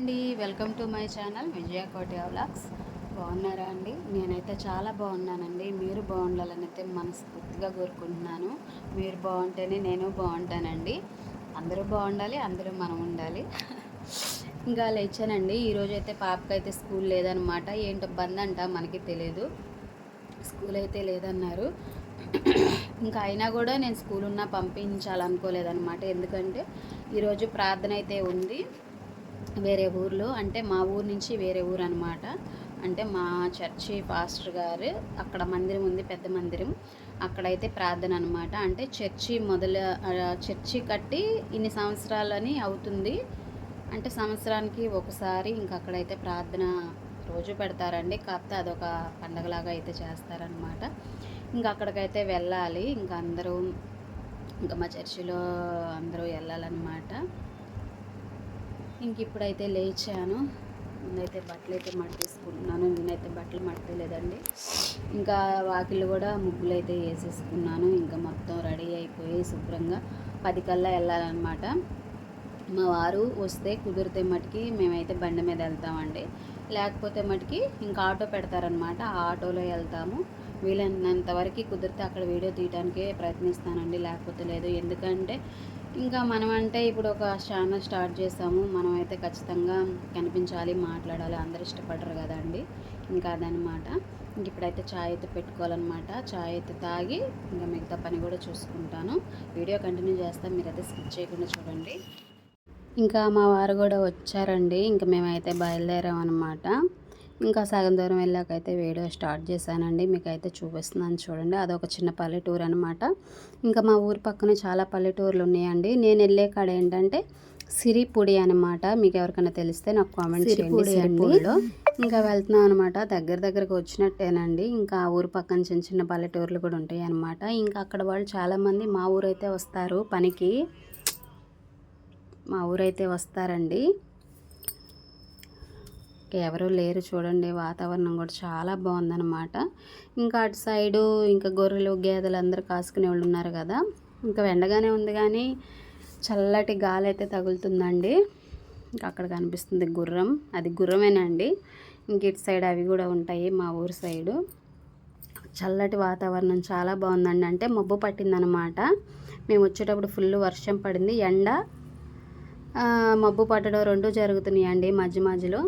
అండి welcome to my channel Vijaya Kotiya vlogs. బాగున్నారా అండి? నేనైతే చాలా బాగున్నానండి. మీరు బాగుండాలని అయితే మనస్ఫూర్తిగా కోరుకుంటున్నాను. మీరు బాగుంటేనే నేను బాగుంటానండి. అందరూ బాగుండాలి అందరూ మనం ఉండాలి. ఇంకా లేచానండి. ఈరోజు అయితే పాపకి అయితే స్కూల్ లేదనమాట ఏంటో బంద్ అంట మనకి తెలియదు స్కూల్ అయితే లేదన్నారు. ఇంకా అయినా కూడా నేను స్కూల్ ఉన్నా పంపించాలనుకోలేదనమాట ఎందుకంటే ఈరోజు ప్రార్థన అయితే ఉంది. వేరే ఊర్లో అంటే మా ఊరు నుంచి వేరే ఊరు అనమాట అంటే మా చర్చి పాస్టర్ గారు అక్కడ మందిరం ఉంది పెద్ద మందిరం. అక్కడైతే ప్రార్థన అనమాట అంటే చర్చి మొదలు చర్చి కట్టి ఇన్ని సంవత్సరాలని అవుతుంది. అంటే సంవత్సరానికి ఒకసారి ఇంక అక్కడైతే ప్రార్థన రోజు పెడతారండి. కాకపోతే అదొక పండగలాగా అయితే చేస్తారనమాట ఇంకా అక్కడికైతే వెళ్ళాలి. ఇంకా అందరూ ఇంకా మా చర్చిలో అందరూ వెళ్ళాలన్నమాట. ఇంక ఇప్పుడైతే లేచాను. ముందైతే బట్టలు అయితే మట్టేసుకుంటున్నాను నేనైతే బట్టలు మట్టలేదండి ఇంకా వాకిళ్ళు కూడా ముగ్గులు అయితే వేసేసుకున్నాను. ఇంకా మొత్తం రెడీ అయిపోయి శుభ్రంగా పది కల్లా వెళ్ళాలన్నమాట. మా వారు వస్తే కుదిరితే మటుకి మేమైతే బండి మీద వెళ్తామండి. లేకపోతే మటుకి ఇంకా ఆటో పెడతారనమాట ఆ ఆటోలో వెళ్తాము. వీలైనంత వరకు కుదిరితే అక్కడ వీడియో తీయడానికే ప్రయత్నిస్తానండి. లేకపోతే లేదు. ఎందుకంటే ఇంకా మనం అంటే ఇప్పుడు ఒక ఛానల్ స్టార్ట్ చేసాము. మనం అయితే ఖచ్చితంగా కనిపించాలి మాట్లాడాలి అందరు ఇష్టపడరు కదండి. ఇంకా అదనమాట ఇంక ఇప్పుడైతే ఛాయ్ అయితే పెట్టుకోవాలన్నమాట. చాయ్ అయితే తాగి ఇంకా మిగతా పని కూడా చూసుకుంటాను. వీడియో కంటిన్యూ చేస్తాను. మీరైతే స్కిప్ చేయకుండా చూడండి. ఇంకా మా వారు కూడా వచ్చారండి. ఇంకా మేమైతే బయలుదేరాం అనమాట ఇంకా సగం దూరం వెళ్ళాకైతే వీడియో స్టార్ట్ చేశానండి. మీకు అయితే చూపిస్తున్నాను చూడండి. అదొక చిన్న పల్లెటూరు అనమాట ఇంకా మా ఊరి పక్కన చాలా పల్లెటూర్లు ఉన్నాయండి. నేను వెళ్ళే కాడ ఏంటంటే సిరిపూడి అనమాట మీకు ఎవరికైనా తెలిస్తే నాకు కామెంట్ చేయండి. సిరిపూడిలో ఇంకా వెళ్తున్నాం అనమాట దగ్గర దగ్గరకు వచ్చినట్టేనండి. ఇంకా ఆ ఊరు పక్కన చిన్న చిన్న పల్లెటూర్లు కూడా ఉంటాయి అనమాట ఇంకా అక్కడ వాళ్ళు చాలామంది మా ఊరైతే వస్తారు పనికి. మా ఊరైతే వస్తారండి. ఎవరూ లేరు చూడండి వాతావరణం కూడా చాలా బాగుందన్నమాట. ఇంకా అటు సైడు ఇంకా గొర్రెలు గేదెలు అందరూ కాసుకునే వాళ్ళు ఉన్నారు కదా. ఇంకా ఎండగానే ఉంది కానీ చల్లటి గాలి అయితే తగులుతుందండి. ఇంకా అక్కడ కనిపిస్తుంది గుర్రం. అది గుర్రమేనండి. ఇంక ఇటు సైడ్ అవి కూడా ఉంటాయి మా ఊరు సైడు. చల్లటి వాతావరణం చాలా బాగుందండి. అంటే మబ్బు పట్టిందనమాట మేము వచ్చేటప్పుడు ఫుల్ వర్షం పడింది. ఎండ మబ్బు పట్టడం రెండు జరుగుతున్నాయండి మధ్య మధ్యలో.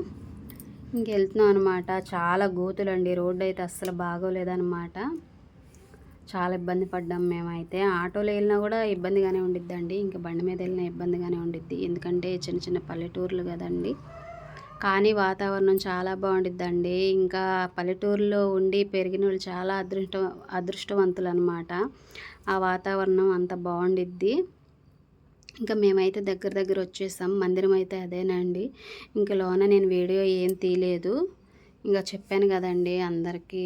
ఇంకెళ్తున్నాం అనమాట చాలా గోతులండి. రోడ్డు అయితే అస్సలు బాగోలేదన్నమాట. చాలా ఇబ్బంది పడ్డాం మేమైతే. ఆటోలో వెళ్ళినా కూడా ఇబ్బందిగానే ఉండిద్దండి. ఇంకా బండి మీద వెళ్ళినా ఇబ్బందిగానే ఉండిద్ది. ఎందుకంటే చిన్న చిన్న పల్లెటూర్లు కదండి. కానీ వాతావరణం చాలా బాగుండిద్దండి. ఇంకా పల్లెటూరులో ఉండి పెరిగిన వాళ్ళు చాలా అదృష్ట అదృష్టవంతులు అనమాట ఆ వాతావరణం అంత బాగుండిద్ది. ఇంకా మేమైతే దగ్గర దగ్గర వచ్చేసాం. మందిరం అయితే అదేనండి. ఇంకా లోన నేను వీడియో ఏం తీయలేదు. ఇంకా చెప్పాను కదండి అందరికీ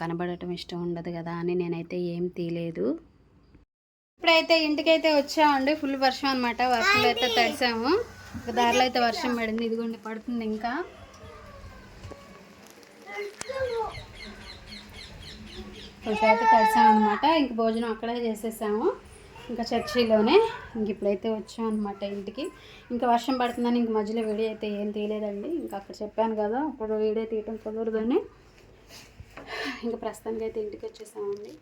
కనబడటం ఇష్టం ఉండదు కదా అని నేనైతే ఏం తీయలేదు. ఇప్పుడైతే ఇంటికైతే వచ్చామండి. ఫుల్ వర్షం అనమాట వర్షంలో అయితే తడిసాము. దారిలో అయితే వర్షం పడింది. ఇదిగోండి పడుతుంది ఇంకా. కొంచెం అయితే తడిసాం అనమాట ఇంక భోజనం అక్కడే చేసేసాము. ఇంకా చర్చిలోనే ఇంక ఇప్పుడైతే వచ్చాం అనమాట ఇంటికి. ఇంకా వర్షం పడుతుందని ఇంక మధ్యలో వీడియో అయితే ఏం తీయలేదండి. ఇంకా అక్కడ చెప్పాను కదా అప్పుడు వీడియో తీయటం కుదరదని. ఇంకా ప్రస్తుతానికి అయితే ఇంటికి వచ్చేసామండి.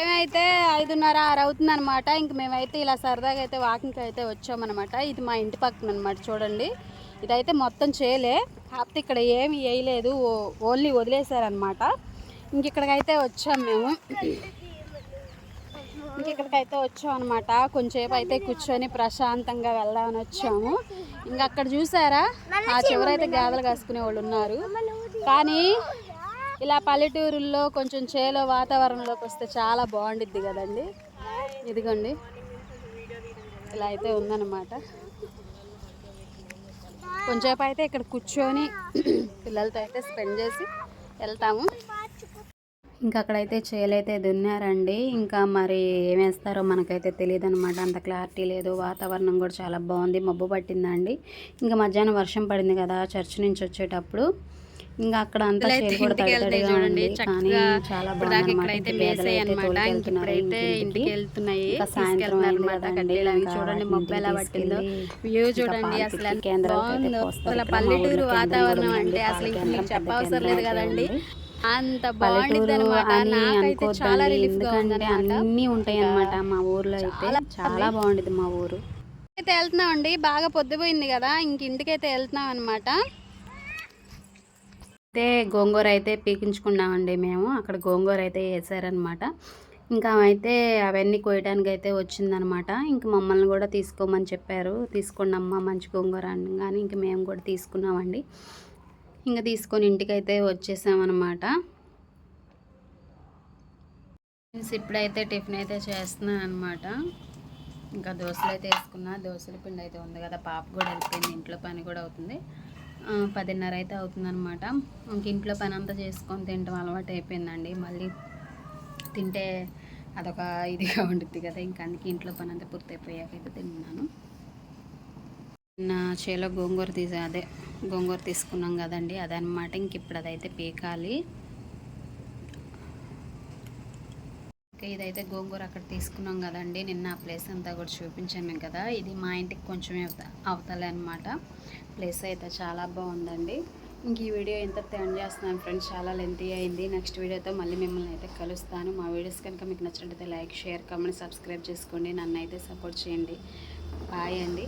మేమైతే ఐదున్నర ఆరు అవుతుంది అనమాట ఇంక మేమైతే ఇలా సరదాగా అయితే వాకింగ్కి అయితే వచ్చామన్నమాట. ఇది మా ఇంటి పక్కన అనమాట చూడండి. ఇదైతే మొత్తం చేయలే కాకపోతే ఇక్కడ ఏమి వేయలేదు. ఓ- ఓన్లీ వదిలేశారనమాట ఇంక ఇక్కడికైతే వచ్చాం మేము. ఇంక ఇక్కడికైతే వచ్చాం అనమాట కొంచెంసేపు అయితే కూర్చొని ప్రశాంతంగా వెళ్దామని వచ్చాము. ఇంకా అక్కడ చూసారా? ఆ చివరైతే గాదలు కాసుకునే వాళ్ళు ఉన్నారు. కానీ ఇలా పల్లెటూరుల్లో కొంచెం చేలో వాతావరణంలోకి వస్తే చాలా బాగుండిద్ది కదండి. ఇదిగోండి. ఇలా అయితే ఉందన్నమాట. కొంచెంసేపు అయితే ఇక్కడ కూర్చొని పిల్లలతో అయితే స్పెండ్ చేసి వెళ్తాము. ఇంకా అక్కడైతే చేలైతే దున్నారండి. ఇంకా మరి ఏం వేస్తారో మనకైతే తెలియదు అనమాట అంత క్లారిటీ లేదు. వాతావరణం కూడా చాలా బాగుంది. మబ్బు పట్టిందండి. ఇంకా మధ్యాహ్నం వర్షం పడింది కదా చర్చ్ నుంచి వచ్చేటప్పుడు. ఇంకా అక్కడ అంతా చూడండి కానీ చాలా బాగుందన్నమాట ఇక్కడైతే మేసాయి అనమాట ఇప్పుడైతే. ఇంటికి. వెళ్తున్నాయి సాయంత్రం అనమాట చూడండి మబ్బు ఎలా పట్టిందో. వ్యూ చూడండి అసలు బాగుందో. అసలు పల్లెటూరు వాతావరణం అంటే. అసలు చెప్పవసరం లేదు కదండి. అంత పల్లెటూరు అనమాట అని చాలా రిలీఫ్గా ఎందుకంటే అన్నీ ఉంటాయి అన్నమాట మా ఊర్లో అయితే. చాలా బాగుండేది మా ఊరు. అయితే వెళ్తున్నాం అండి బాగా పొద్దుపోయింది కదా. ఇంక ఇంటికైతే వెళ్తున్నాం అనమాట అయితే గోంగూర అయితే పీకించుకున్నామండి మేము. అక్కడ గోంగూర అయితే వేసారనమాట ఇంకా అయితే అవన్నీ కోయడానికి అయితే వచ్చిందనమాట ఇంక మమ్మల్ని కూడా తీసుకోమని చెప్పారు. తీసుకోండి అమ్మ మంచి గోంగూర అని కానీ ఇంక మేము కూడా తీసుకున్నామండి. ఇంకా తీసుకొని ఇంటికైతే వచ్చేసామన్నమాట. ఇప్పుడైతే టిఫిన్ అయితే చేస్తున్నాను అనమాట ఇంకా దోశలు అయితే వేసుకున్నా. దోశల పిండి అయితే ఉంది కదా పాప కూడా వెళ్ళిపోయింది ఇంట్లో పని కూడా అవుతుంది. పదిన్నర అయితే అవుతుందన్నమాట. ఇంక ఇంట్లో పని అంతా చేసుకొని తింటాం అలవాటు అయిపోయిందండి. మళ్ళీ తింటే అదొక ఇదిగా ఉంటుంది కదా ఇంకా అందుకే ఇంట్లో పని అంతా పూర్తయిపోయాకైతే తిన్నాను. నా చేలో గోంగూర తీసే అదే. గోంగూర తీసుకున్నాం కదండి అదనమాట ఇంక ఇప్పుడు అదైతే పీకాలి. ఓకే ఇదైతే గోంగూర అక్కడ తీసుకున్నాం కదండి. నిన్న ఆ ప్లేస్ అంతా కూడా చూపించాను కదా. ఇది మా ఇంటికి కొంచెం అవత- అవతలే అనమాట ప్లేస్ అయితే చాలా బాగుందండి. ఇంక ఈ వీడియో ఎంత ఎండ్ చేస్తున్నాను ఫ్రెండ్స్. చాలా లెంతీ అయింది. నెక్స్ట్ వీడియోతో మళ్ళీ మిమ్మల్ని అయితే కలుస్తాను. మా వీడియోస్ కనుక మీకు నచ్చినట్లయితే లైక్ షేర్ కమెంట్ సబ్స్క్రైబ్ చేసుకోండి. నన్ను అయితే సపోర్ట్ చేయండి. బాయ్ అండి.